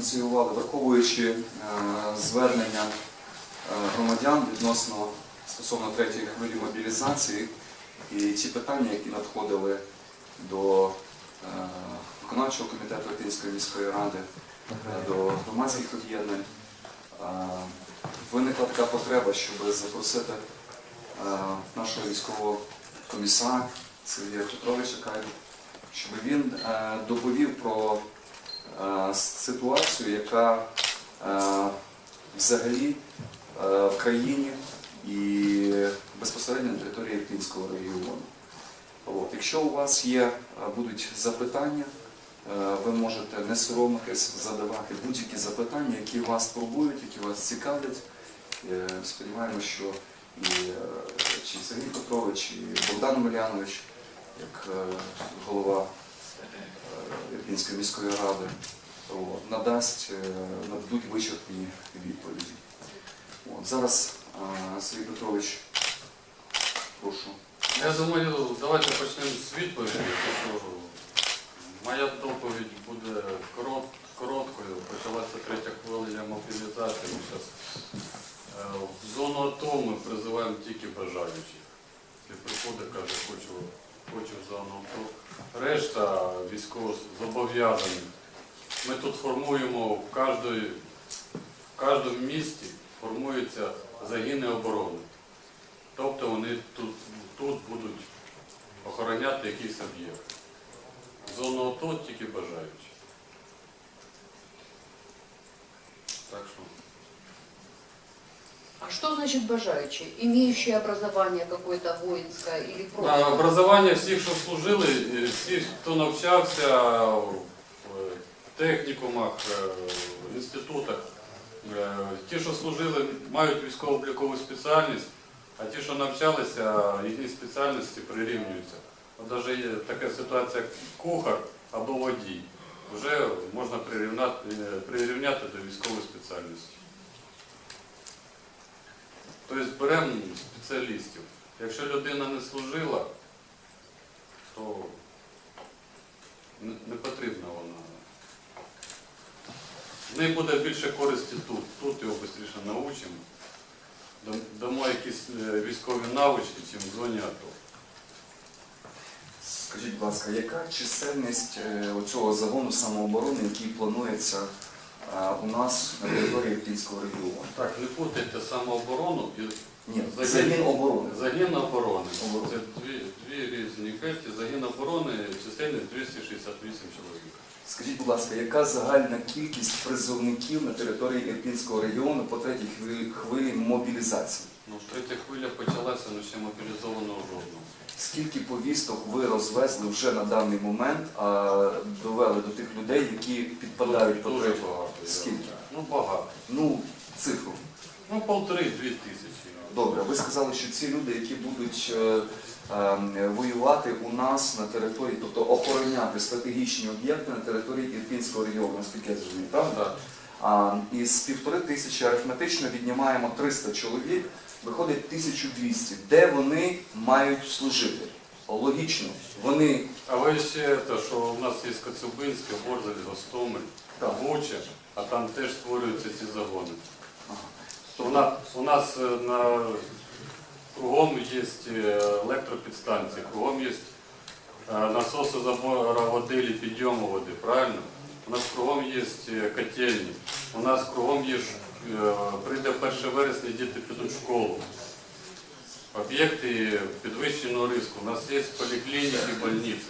ініціювали, враховуючи е, звернення е, громадян відносно стосовно третьої хвилі мобілізації і ті питання, які надходили до е, виконавчого комітету Київської міської ради, до громадських об'єднань, виникла така потреба, щоб запросити нашого військового комісара Сергія Петровича Кайду, щоб він доповів про ситуацію, яка е, взагалі е, в країні і безпосередньо на території Ірпінського регіону. От. Якщо у вас є, е, будуть запитання, е, ви можете не соромитись задавати будь-які запитання, які вас турбують, які вас цікавлять. Е, Сподіваємося, що і е, чи Сергій Петрович, і Богдан Омелянович, як е, голова е, Ірпінської міської ради, надасть, е, нададуть вичерпні відповіді. От, зараз Сергій Петрович, прошу. Я думаю, давайте почнемо з відповіді. Моя доповідь буде корот, короткою. Почалася третя хвиля мобілізації. Е, в зону АТО ми призиваємо тільки бажаючих. Якщо приходить, каже, хочу, хочу в зону АТО. Решта військово зобов'язані. Ми тут формуємо в кожної- в кожному місті формуються загини оборони. Тобто вони тут, тут будуть охороняти якийсь об'єкт. Зону АТО тільки бажаючи. Так що. А что значит бажаючий? Имеющий образование какое-то воинское или просто? образування всіх, що служили, е, всі, хто навчався в е, технікумах, е, в інститутах, е, ті, що служили, мають військово-облікову спеціальність, а ті, що навчалися, їхні спеціальності прирівнюються. Навіть є така ситуація, як кухар або водій. Вже можна прирівняти до військової спеціальності. Тобто беремо спеціалістів. Якщо людина не служила, то не, потрібна вона. В неї буде більше користі тут. Тут його швидше навчимо. Дамо якісь е, військові навички, чим в зоні АТО. Скажіть, будь ласка, яка чисельність е, оцього загону самооборони, який планується у нас на території Ірпінського регіону? Так, не путайте самооборону і Ні, Загін- загін оборони. загін оборони. Оборони. Це дві, дві різні кесті. Загін оборони чисельність 268 чоловік. Скажіть, будь ласка, яка загальна кількість призовників на території Ірпінського регіону по третій хвилі, хвилі мобілізації? Ну, третя хвиля почалася, але ще мобілізованого жодного. Скільки повісток ви розвезли вже на даний момент, а довели до тих людей, які підпадають по Дуже третій? багато. я Скільки? вважаю. Ну, багато. Ну, цифру. Ну, полтори-дві тисячі. Добре, ви сказали, що ці люди, які будуть е, е, воювати у нас на території, тобто охороняти стратегічні об'єкти на території Ірпінського регіону, наскільки я зрозумів, правда? Так. А, із півтори тисячі арифметично віднімаємо 300 чоловік, виходить 1200. Де вони мають служити? Логічно, вони А ви ще те, що у нас є Коцюбинське, Борзель, Гостомель, Так. Буча, а там теж створюються ці загони. У нас, у нас е, на кругом є е, електропідстанції, кругом є е, насоси забору води і підйому води, правильно? У нас кругом є котельні, у нас кругом є, прийде 1 вересня, діти підуть в школу. Об'єкти підвищеного риску. У нас є поліклініки, больниці.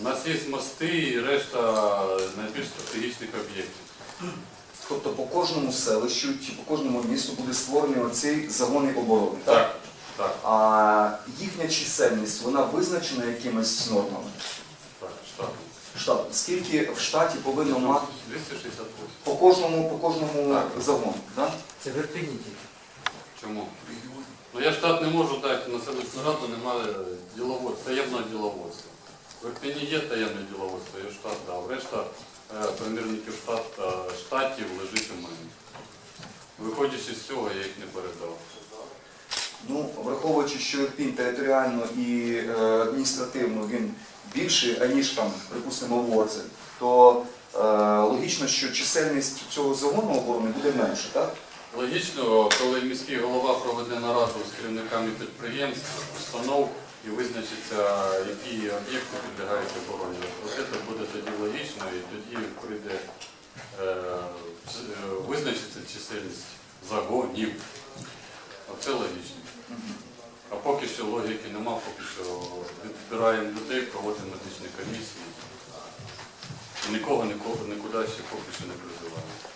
У нас є мости і решта найбільш стратегічних об'єктів. Тобто по кожному селищу чи по кожному місту буде створений оцей загони оборони. Так, так, А їхня чисельність вона визначена якимись нормами. так, штат. Штат. Скільки в штаті повинно мати 268. по кожному по кожному Так. загону? Да? Це в Ірпені тільки. Чому? Ну я штат не можу дати на селищну раду, немає діловод, таємного діловодства. В Ірпені є таємне діловодство, я штат дав. Решта примірників штат, е, штатів лежить у мене. Виходячи з цього, я їх не передав. Ну, враховуючи, що Ірпінь територіально і е, адміністративно він більший, аніж там, припустимо, Ворзель, то логічно, що чисельність цього загону оборони буде менше, так? Логічно, коли міський голова проведе нараду з керівниками підприємств, установ і визначиться, які об'єкти підлягають обороні. Ось це буде тоді логічно і тоді прийде е, е, визначиться чисельність загонів. Оце логічно. А поки що логіки нема, поки що відбираємо людей, проводимо медичні комісії. Нікого нікуди ще поки що не призиваємо.